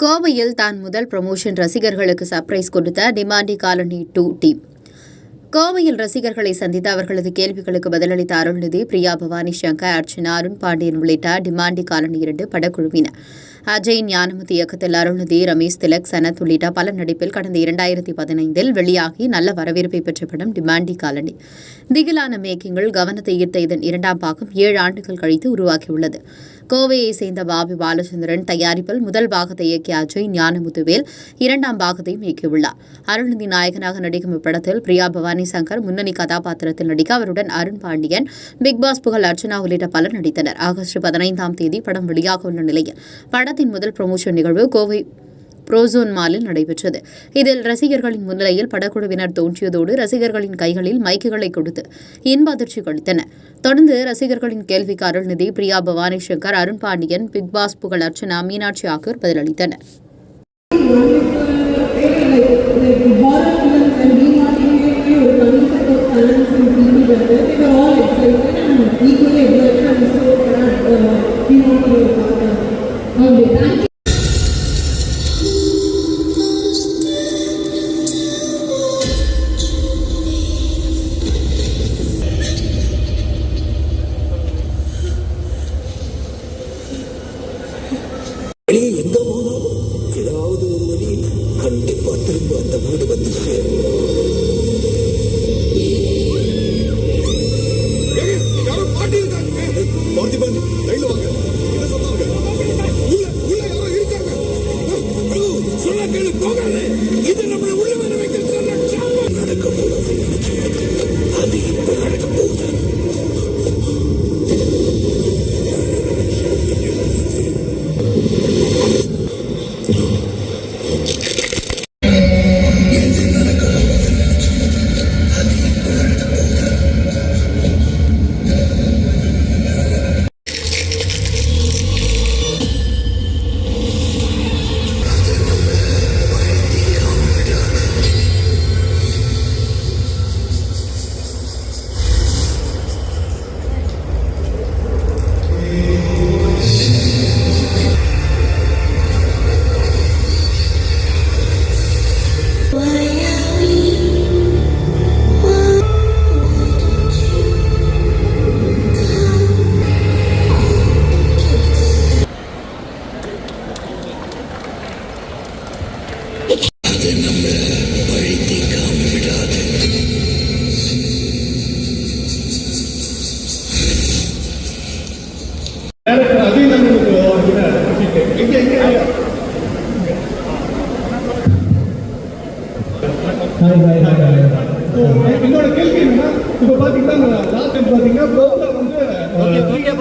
கோவையில் தான் முதல் ப்ரமோஷன் ரசிகர்களுக்கு சர்ப்ரைஸ் கொடுத்த டிமாண்டி காலனி டூ டீம் கோவையில் ரசிகர்களை சந்தித்து அவர்களது கேள்விகளுக்கு பதிலளித்த அருள்நிதி பிரியா பவானி சங்கர் அர்ச்சனா அருண் பாண்டியன் உள்ளிட்ட டிமாண்டி காலனி இரண்டு படக்குழுவினர். அஜய் ஞானமுத்து இயக்கத்தில் அருள்நிதி ரமேஷ் திலக் சனத் உள்ளிட்ட பல நடிப்பில் கடந்த இரண்டாயிரத்தி பதினைந்தில் வெளியாகி நல்ல வரவேற்பை பெற்ற படம் டிமாண்டி காலனி. திகிலான மேக்கிங்கில் கவனத்தை ஈர்த்த இதன் இரண்டாம் பாகம் ஏழு ஆண்டுகள் கழித்து உருவாகியுள்ளது. கோவையை சேர்ந்த பாபி பாலச்சந்திரன் தயாரிப்பில் முதல் பாகத்தை இயக்கிய அஜய் ஞானமுத்துவேல் இரண்டாம் பாகத்தையும் இயக்கியுள்ளார். அருள்நிதி நாயகனாக நடிக்கும் இப்படத்தில் பிரியா பவானி சங்கர் முன்னணி கதாபாத்திரத்தில் நடிக்க அவருடன் அருண் பாண்டியன் பிக் பாஸ் புகழ் அர்ச்சனா உள்ளிட்ட பலர் நடித்தனர். ஆகஸ்ட் பதினைந்தாம் தேதி படம் வெளியாக உள்ள நிலையில் படத்தின் முதல் ப்ரமோஷன் நிகழ்வு கோவை புரோசோன் மாலில் நடைபெற்றது. இதில் ரசிகர்களின் முன்னிலையில் படக்குழுவினர் தோன்றியதோடு ரசிகர்களின் கைகளில் மைக்குகளை கொடுத்து இன்ப அதிர்ச்சி அளித்தனர். தொடர்ந்து ரசிகர்களின் கேள்விக்கு அருள்நிதி பிரியா பவானி சங்கர் அருண் பாண்டியன் பிக் பாஸ் புகழ் அர்ச்சனா மீனாட்சி ஆகியோர் பதிலளித்தனர். Okay,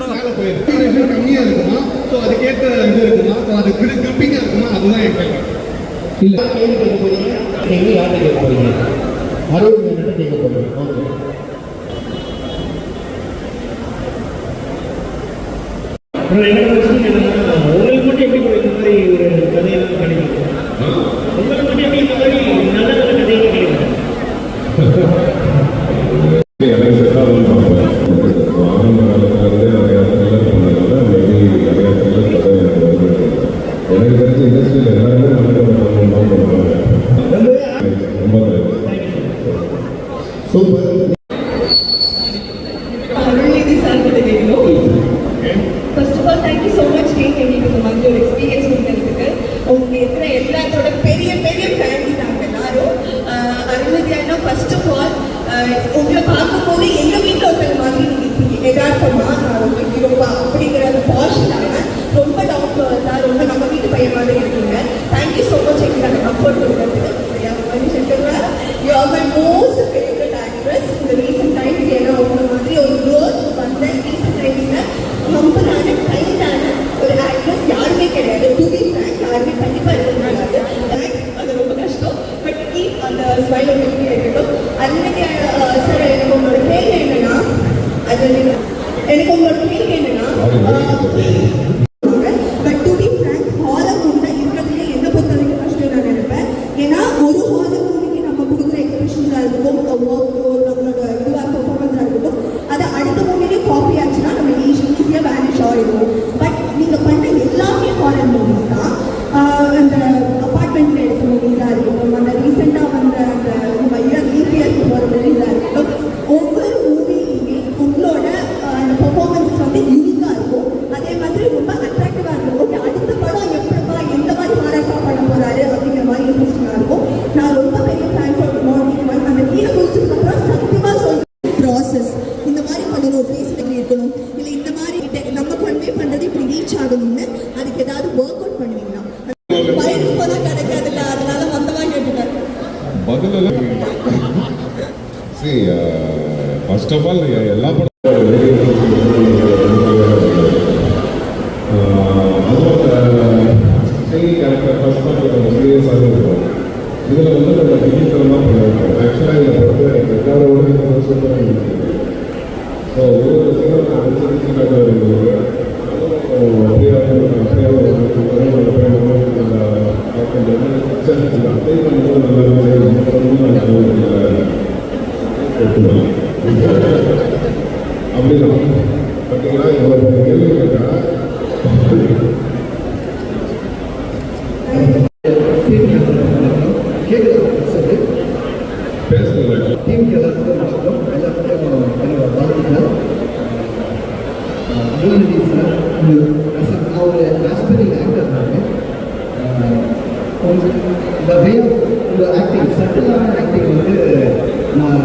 கம்மியா இருக்குமா? ஸோ அதுக்கேற்ற இது இருக்குமா? ஸோ அது கிரி கிரிப்பிங்கா இருக்குமா? அதுதான் என் கேள்வி. இல்ல கேள்வி கேட்க போறீங்க நீங்க யார்கிட்ட கேட்க போறீங்க அறுபது மினிட் கேட்க போறீங்க ஓகே. உங்களுக்கு மட்டும் எப்படி இந்த மாதிரி ஒரு கதையெல்லாம் கிடைக்கும் உங்களுக்கு மட்டும் எப்படி இந்த மாதிரி நல்ல நல்ல கதையெல்லாம் கிடைக்கும் எனக்கு செட் ஆகும் பார்ப்பேன் ஆரம்ப காலத்துலேருந்தே நிறையா த்ரில்லர் பண்ணதுனால மேபி நிறையா த்ரில்லர் கதை எனக்கு வந்து எனக்கு தெரிஞ்ச இண்டஸ்ட்ரியில் எல்லாருமே நல்ல கதை பண்ணணும் தான் பண்ணுவாங்க ரொம்ப சூப்பர் அருள்நிதி சார் கிட்ட கேட்கணும் first of all thank you so much நீங்கள் எங்களுக்கு இந்த மாதிரி ஒரு எக்ஸ்பீரியன்ஸ் கொடுத்ததுக்கு உங்களுக்கு இருக்கிற எல்லாத்தோட பெரிய பெரிய ஃபேன்ஸ் நாங்கள் எல்லாரும். ஆஹ் அண்ணா ஃபர்ஸ்ட் ஆஃப் ஆல் உங்களை பார்க்கும்போது எங்கள் வீட்டில் ஒருத்தர் மாதிரி நீங்கள் இருக்கீங்க. யதார்த்தமா நான் உங்களுக்கு ரொம்ப அப்படிங்கிற அந்த பாஷ் ரொம்ப டவுன் தான் ரொம்ப நம்ம வீட்டு பையன் மாதிரி இருக்கீங்க. தேங்க்யூ ஸோ மச் எங்களுக்கு அந்த கம்ஃபர்ட் சரி ஃபர்ஸ்ட் ஆஃப் ஆல் எல்லா படம் அதுவும் சரி கேரக்டர் ஃபர்ஸ்ட் பார்ட் கொஞ்சம் சீரியஸாக இருக்கும் இதில் வந்து நம்ம திடீர்த்தனமாக பண்ணிருக்கோம் ஆக்சுவலாக இந்த படத்தில் எனக்கு எல்லாரோட சூப்பராக இருந்துச்சு ஸோ ஒரு ஒரு சீனும் நான் அடிச்சு காட்ட வரும்போது அதுவும் அப்படியே அப்படியே அப்ளை பண்ணும்போது நல்லா இருந்துச்சு நம்ம பண்ணும்போது நல்லா அப்படிதான் பார்த்தீங்கன்னா இவ்வளோ கேள்வி கேட்டா கேட்குது சார் பேசுறது டீமுக்கு எல்லாத்துக்கும் வணக்கம் எல்லாத்துக்கும் என்னோட வாழ்த்துக்கள் அருள்நிதி சார் நான் ஒரு ஆஸ்பிரிங் ஆக்டர் நான் இந்த வே ஆஃப் உங்கள் ஆக்டிங் சட்டிலான ஆக்டிங் வந்து நான்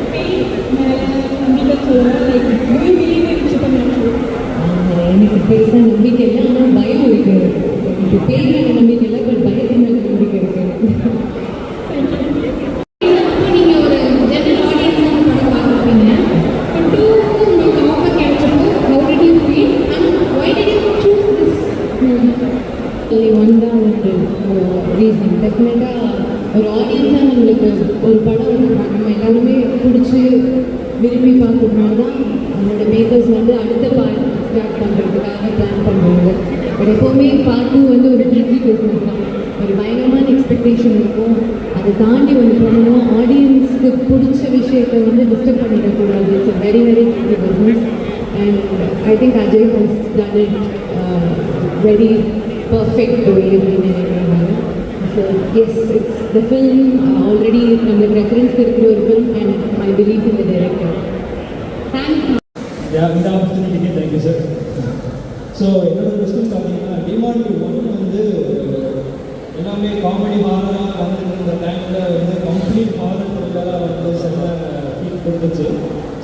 எனக்கு பெருசாக நம்பிக்கை இல்லை ஆனால் பயம் இருக்கு நம்பிக்கை இல்லை பட் நம்பிக்கை இருக்கு ஒன் தான் ஒரு ரீசன் டெஃபினட்டாக ஒரு ஆடியன்ஸாக நம்மளுக்கு ஒரு படம் நம்ம எல்லாருமே பிடிச்சி விரும்பி பார்க்கணும்னா தான் நம்மளோட மேக்கர்ஸ் வந்து அடுத்த பார்ட் ஸ்டார்ட் பண்ணுறதுக்காக பிளான் பண்ணுவாங்க பட் எப்போவுமே பார்ட் டூ வந்து ஒரு ட்ரிக்கி பிஸ்னஸ் தான். ஒரு பயங்கரமான எக்ஸ்பெக்டேஷன் இருக்கும். அதை தாண்டி வந்து பண்ணணும் ஆடியன்ஸுக்கு பிடிச்ச விஷயத்தை வந்து டிஸ்டர்ப் பண்ணிடக்கூடாது. It's very very tricky business and I think Ajay has done it very perfect way அப்படின்னு நினைக்கிறேன் so yes it's the film already நம்மளுக்கு ரெஃபரன்ஸ் இருக்கிற ஒரு film and my belief in the director thank you இந்த ஆப்பர்ச்சுனிட்டிக்கு thank you sir so என்னோட question பார்த்தீங்கன்னா demand one வந்து எல்லாமே காமெடி ஹாரராக வந்துட்டு இருந்த டைமில் வந்து கம்ப்ளீட் ஹாரர் த்ரில்லராக வந்து செம்ம ஃபீல் கொடுத்துச்சு.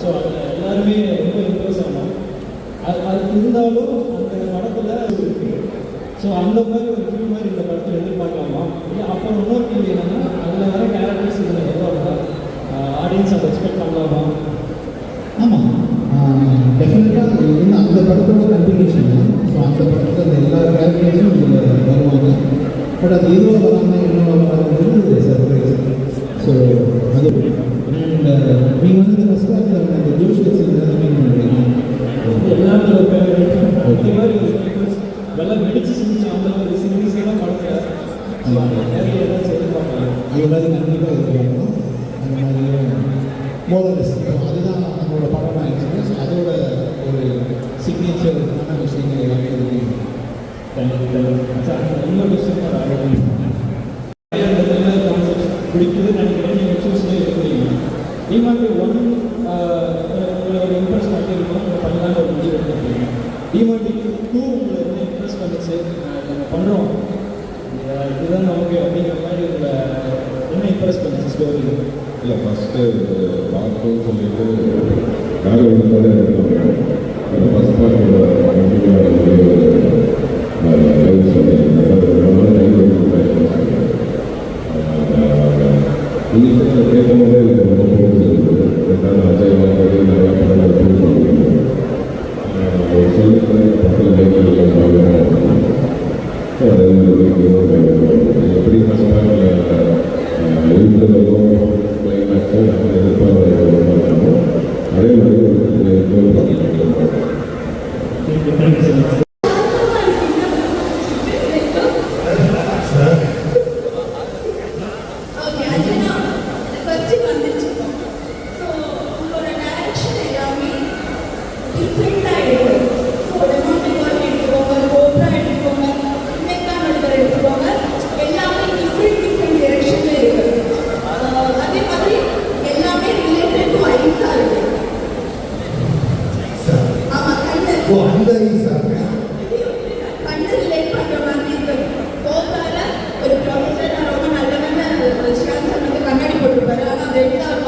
ஸோ அதில் எல்லாருமே ரொம்ப இம்ப்ரெஸ் ஆனோம் அது அது இருந்தாலும் அந்த படத்தில் ஸோ அந்த மாதிரி ஒரு ஃபீல் மாதிரி இந்த படத்தில் எதிர்பார்க்கலாமா? இல்லை அப்புறம் இன்னொரு கேள்வி என்னன்னா அதில் வர கேரக்டர்ஸ் இதில் எவ்வளோ ஆடியன்ஸ் அதை எக்ஸ்பெக்ட் பண்ணலாமா? ஆமாம் டெஃபினட்டாக இன்னும் அந்த படத்தோட கண்டினியூஷன் ஸோ அந்த படத்தில் அந்த எல்லா கேரக்டர்ஸும் இதில் வருவாங்க. பட் அது இதுவாக வராமல் இன்னும் வராமல் சர்ப்ரைஸ் ஸோ அது அண்ட் நீங்கள் வந்து ஃபஸ்ட் பார்ட்டில் அந்த ஜோஷியஸ் எல்லாமே பண்ணுறீங்க எல்லாரும் ஒரு பேர் இந்த மாதிரி ஒரு peoples எல்லாம் வெடிச்சு செஞ்சு அந்த ஒரு சீரீஸ் எல்லாம் படத்துல நிறைய ஏதாச்சும் எதிர்பார்க்கலாம் அது மாதிரி கண்டிப்பாக எதிர்பார்க்கலாம் அந்த மாதிரி மோதல் அதுதான் நம்மளோட படமாக எக்ஸ்பிரஸ் அதோட ஒரு சிக்னேச்சரான விஷயங்கள் எல்லாமே இருக்கு. இன்னொரு விஷயம் பிடிக்குதுன்னு நினைக்கிறேன் நீங்கள் சூஸ்லேயே இருக்கிறீங்க டிமாண்ட் ஒன் உங்களை ஒரு இம்ப்ரெஸ் பண்ணியிருக்கோம் உங்களை பண்ணலான்னு ஒரு முடிவு எடுத்துருக்கீங்க டூ உங்களை வந்து இம்ப்ரெஸ் பண்ணிச்சு. நம்ம பண்ணுறோம் இதுதான் நமக்கு அப்படிங்கிற மாதிரி உங்களை என்ன இம்ப்ரெஸ் பண்ணுச்சு ஸ்டோரி இல்லை ஃபஸ்ட்டு பார்க்கணும்னு uh, சொல்லிட்டு காரை எடுத்தோடனே எடுத்தோம் அந்த ஃபஸ்ட் பார்ட்டோட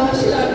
அது